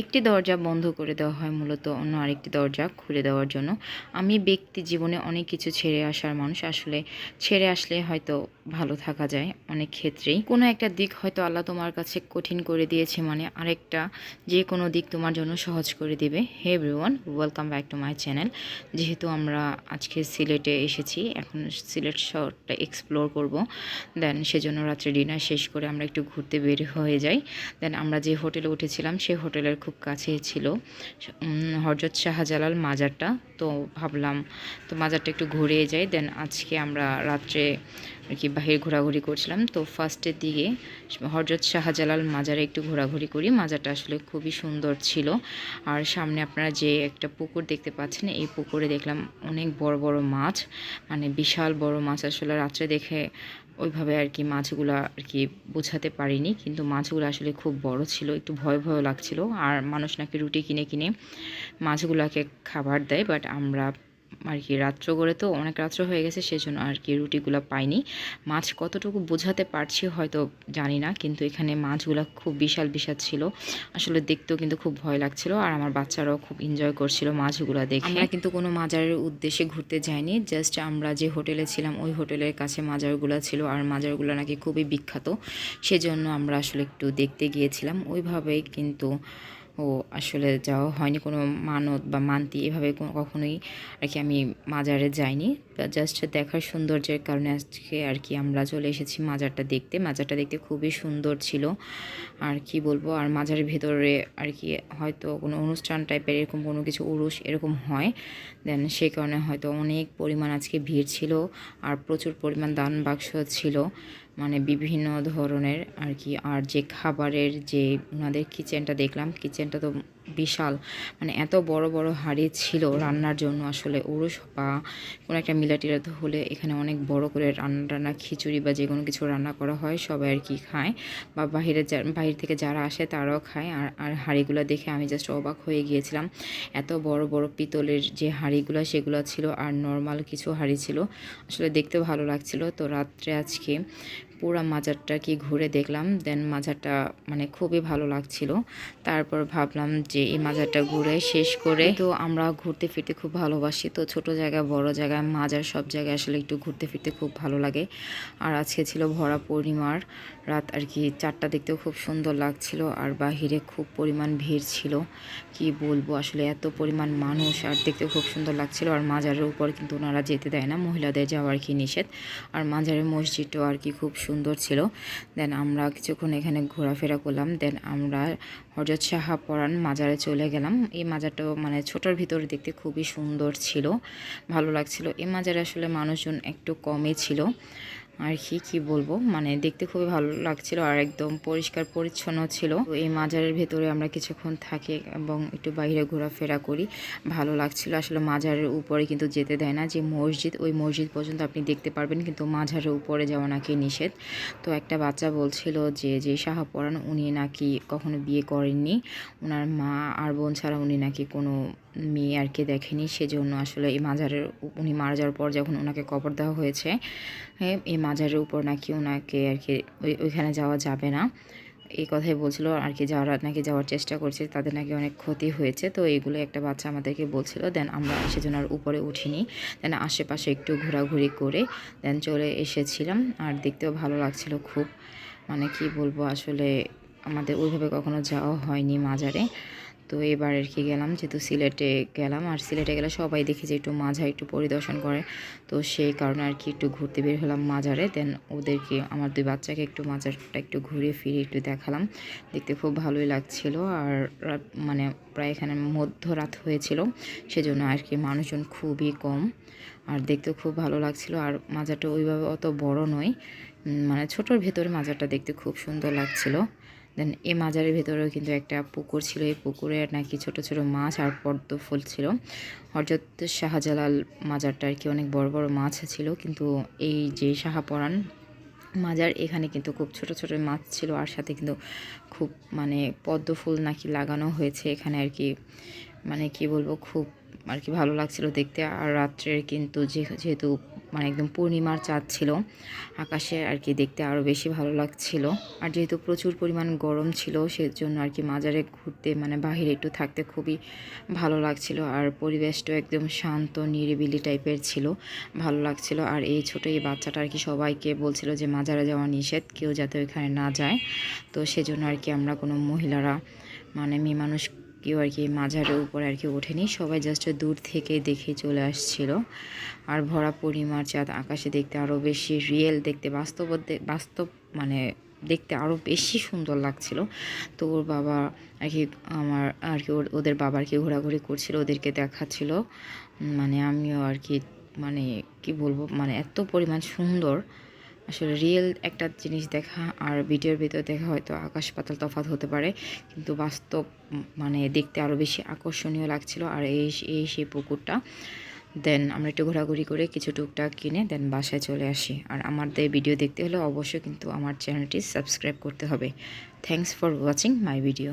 একটি দরজা বন্ধ করে দেওয়া হয়, মূলত অন্য আরেকটি দরজা খুলে দেওয়ার জন্য। আমি ব্যক্তি জীবনে অনেক কিছু ছেড়ে আসার মানুষ, আসলে ছেড়ে আসলে হয়তো ভালো থাকা যায় অনেক ক্ষেত্রেই। কোনো একটা দিক হয়তো আল্লাহ তোমার কাছে কঠিন করে দিয়েছে মানে আরেকটা যে কোনো দিক তোমার জন্য সহজ করে দিবে। Hey everyone welcome back to my channel যেহেতু আমরা আজকে সিলেটে এসেছি, এখন সিলেট শহরটা এক্সপ্লোর করব। দেন সেজন্য রাত্রে ডিনার শেষ করে আমরা একটু ঘুরতে বের হয়ে যাই। দেন আমরা যে হোটেলে উঠেছিলাম সেই হোটেলের খুব কাছে ছিল। হজরত শাহজালাল মাজারটা। তো ভাবলাম, তো মাজারটা একটু ঘুরে যাই। দেন আজকে আমরা রাত্রে আর কি বাহির ঘোরাঘুরি করছিলাম। তো ফার্স্টের দিকে হজরত শাহজালাল মাজারে একটু ঘোরাঘুরি করি। মাজারটা আসলে খুবই সুন্দর ছিল। আর সামনে আপনারা যে একটা পুকুর দেখতে পাচ্ছেন, এই পুকুরে দেখলাম অনেক বড় বড় মাছ। মানে বিশাল বড় মাছ। আসলে রাত্রে দেখে ওইভাবে আর কি মাছগুলো আর কি বোঝাতে পারিনি, কিন্তু মাছগুলো আসলে খুব বড় ছিল, একটু ভয় ভয় লাগছিল। আর মানুষ নাকি রুটি কিনে কিনে মাছগুলোকে খাবার দেয় বাট আমরা আর কি, রাত্র করে তো অনেক রাত্র হয়ে গেছে, সেজন্য আর কি রুটিগুলো পাইনি। মাছ কতটুকু বোঝাতে পারছি হয়তো জানি না, কিন্তু এখানে মাছগুলো খুব বিশাল বিশাল ছিল। আসলে দেখতেও কিন্তু খুব ভয় লাগছিল, আর আমার বাচ্চারাও খুব এনজয় করছিল মাছগুলো দেখে। আমরা কিন্তু কোনো মাজারের উদ্দেশ্যে ঘুরতে যাইনি জাস্ট আমরা যে হোটেলে ছিলাম, ওই হোটেলের কাছে মাজারগুলো ছিল, আর মাজারগুলো নাকি খুবই বিখ্যাত। সেজন্য আমরা আসলে একটু দেখতে গিয়েছিলাম। ওইভাবেই কিন্তু ও আসলে যাওয়া হয়নি কোনো মানত বা মান্তি এভাবে কখনোই আর কি আমি মাজারে যাইনি। জাস্ট দেখার সৌন্দর্যের কারণে আজকে আর কি আমরা চলে এসেছি মাজারটা দেখতে। মাজারটা দেখতে খুবই সুন্দর ছিল। আর কি বলব, আর মাজারের ভেতরে আর কি হয়তো কোনো অনুষ্ঠান টাইপের এরকম কোনো কিছু উরুষ এরকম হয়। দেন সেই কারণে হয়তো অনেক পরিমাণ আজকে ভিড় ছিল। আর প্রচুর পরিমাণ দান বাক্স ছিল। মানে বিভিন্ন ধরনের আর কি। আর যে খাবারের যে ওনাদের কিচেনটা দেখলাম, কিচেনটা তো বিশাল। মানে এত বড় বড় হাঁড়ি ছিল রান্নার জন্য আসলে। উরুষ বা কোনো একটা মিলাটিরা হলে এখানে অনেক বড় করে রান্না টান্না, খিচুড়ি বা যে কোনো কিছু রান্না করা হয়, সবাই আর কি খায়। বা বাইরে যা, বাইরে থেকে যারা আসে তারাও খায়। আর আর হাঁড়িগুলো দেখে আমি জাস্ট অবাক হয়ে গিয়েছিলাম। এত বড় বড় পিতলের যে হাঁড়িগুলো সেগুলো ছিল আর নর্মাল কিছু হাঁড়ি ছিল। আসলে দেখতে ভালো লাগছিল। তো রাত্রে আজকে পুরা মাজারটা কি ঘুরে দেখলাম দেন মাজারটা মানে খুবই ভালো লাগছিল। তারপর ভাবলাম যে এই মাজারটা ঘুরে শেষ করে তো আমরা ঘুরতে ফিরতে খুব ভালোবাসি। তো ছোট জায়গা, বড় জায়গায় মাজার সব জায়গায় আসলে একটু ঘুরতে ফিরতে খুব ভালো লাগে। আর আজকে ছিল ভরা পূর্ণিমার রাত আর কি চারটা দেখতেও খুব সুন্দর লাগছিল। আর বাহিরে খুব পরিমাণ ভিড় ছিল। কি বলব, আসলে এত পরিমাণ মানুষ আর দেখতে খুব সুন্দর লাগছিল। আর মাজারের উপর কিন্তু ওনারা যেতে দেয় না, মহিলাদের যাওয়ার কি নিষেধ। আর মাজারের মসজিদটাও আর কি খুব সুন্দর ছিল। দেন আমরা কিছুক্ষণ এখানে ঘোরাফেরা করলাম। দেন আমরা হজরত শাহা পরান মাজারে চলে গেলাম। এই মাজারটাও মানে ছোটোর ভিতরে দেখতে খুবই সুন্দর ছিল। ভালো লাগছিল। এই মাজারে আসলে মানুষজন একটু কমই ছিল। আর কি কি বলব? মানে দেখতে খুবই ভালো লাগছিল আর একদম পরিষ্কার পরিচ্ছন্ন ছিল। তো এই মাজারের ভেতরে আমরা কিছুক্ষণ থাকি এবং একটু বাইরে ঘোরাফেরা করি। ভালো লাগছিল। আসলে মাজারের উপরে কিন্তু যেতে দেয় না। যে মসজিদ, ওই মসজিদ পর্যন্ত আপনি দেখতে পারবেন। কিন্তু মাঝারের উপরে যাওয়া নাকি নিষেধ। তো একটা বাচ্চা বলছিল যে যে সাহা পরান, উনি নাকি কখনো বিয়ে করেননি। ওনার মা আর বোন ছাড়া উনি নাকি কোনো মেয়ে আর কি দেখেনি, সেজন্য আসলে এই মাজারের উনি মারা যাওয়ার পর যখন ওনাকে কবর দেওয়া হয়েছে হ্যাঁ এই মাজারের উপর নাকি ওনাকে আর কি ওই- ওইখানে যাওয়া যাবে না। এই কথাই বলছিল, আর কি যারা নাকি যাওয়ার চেষ্টা করছে, তাদের নাকি অনেক ক্ষতি হয়েছে। তো এইগুলো একটা বাচ্চা আমাদেরকে বলছিল, দেন আমরা সেজন্য আর উপরে উঠিনি। দেন আশেপাশে একটু ঘোরাঘুরি করে, দেন চলে এসেছিলাম। আর দেখতেও ভালো লাগছিল খুব। মানে কি বলব, আসলে আমাদের ওইভাবে কখনো যাওয়া হয়নি মাজারে। তো এবার আর কি গেলাম, যেহেতু সিলেটে গেলাম, আর সিলেটে গেলে সবাই দেখি যে একটু মাঝা একটু পরিদর্শন করে। তো সেই কারণে আর কি একটু ঘুরতে বের হলাম মাজারে দেন ওদেরকে, আমার দুই বাচ্চাকে একটু মাজারটা একটু ঘুরে ফিরে একটু দেখালাম। দেখতে খুব ভালোই লাগছিল, আর মানে প্রায় এখানে মধ্যরাত হয়েছিল, সেজন্য আর কি মানুষজন খুবই কম। আর দেখতে খুব ভালো লাগছিল, আর মাজারটা ওইভাবে অত বড় নয় মানে ছোটোর ভেতরে মাজারটা দেখতে খুব সুন্দর লাগছিল। দেন এই মাজারের ভেতরেও কিন্তু একটা পুকুর ছিল। এই পুকুরে নাকি ছোট ছোট মাছ আর পদ্ম ফুল ছিল। হরজত শাহজালাল মাজারটা আর কি অনেক বড় বড় মাছ ছিল। কিন্তু এই যে শাহাপরান মাজার, এখানে কিন্তু খুব ছোট ছোট মাছ ছিল। আর সাথে কিন্তু খুব মানে পদ্ম ফুল নাকি লাগানো হয়েছে। এখানে আর কি মানে কি বলব, খুব আর কি ভালো লাগছিল দেখতে। আর রাত্রের কিন্তু যেহেতু মানে একদম পূর্ণিমার চাঁদ ছিল, আকাশে আর কি দেখতে আরও বেশি ভালো লাগছিল। আর যেহেতু প্রচুর পরিমাণ গরম ছিল, সেজন্য আর কি মাজারে ঘুরতে মানে বাহিরে একটু থাকতে খুবই ভালো লাগছিল। আর পরিবেশটাও একদম শান্ত, নিরিবিলি টাইপের ছিল, ভালো লাগছিল। আর এই ছোটো এই বাচ্চাটা আর কি সবাইকে বলছিল যে মাজারে যাওয়া নিষেধ, কেউ যাতে ওইখানে না যায়। তো সেজন্য আর কি আমরা কোনো মহিলারা মানে মেয়ে মানুষ কেউ আর কি মাজারের উপরে আর কি ওঠেনি, সবাই জাস্ট দূর থেকে দেখে চলে আসছিল। আর ভরা পূর্ণিমার চাঁদ আকাশে দেখতে আরও বেশি রিয়েল দেখতে বাস্তব বাস্তব মানে দেখতে আরও বেশি সুন্দর লাগছিল। তো ওর বাবা আর কি আমার আর কি ওদের বাবা আর কি ঘোরাঘুরি করছিল, ওদেরকে দেখাচ্ছিল। মানে আমিও আর কি মানে কি বলব মানে এত পরিমাণ সুন্দর। আসলে রিয়েল একটা জিনিস দেখা আর ভিডিওর ভিতর দেখা হয়তো আকাশ পাতাল তফাৎ হতে পারে। কিন্তু বাস্তব মানে দেখতে আরও বেশি আকর্ষণীয় লাগছিল আর এই এই সেই পুকুরটা। দেন আমরা একটু ঘোরাঘুরি করে কিছু টুকটাক কিনে দেন বাসায় চলে আসি। আর আমাদের ভিডিও দেখতে হলে অবশ্যই কিন্তু আমার চ্যানেলটি সাবস্ক্রাইব করতে হবে। Thanks for watching my video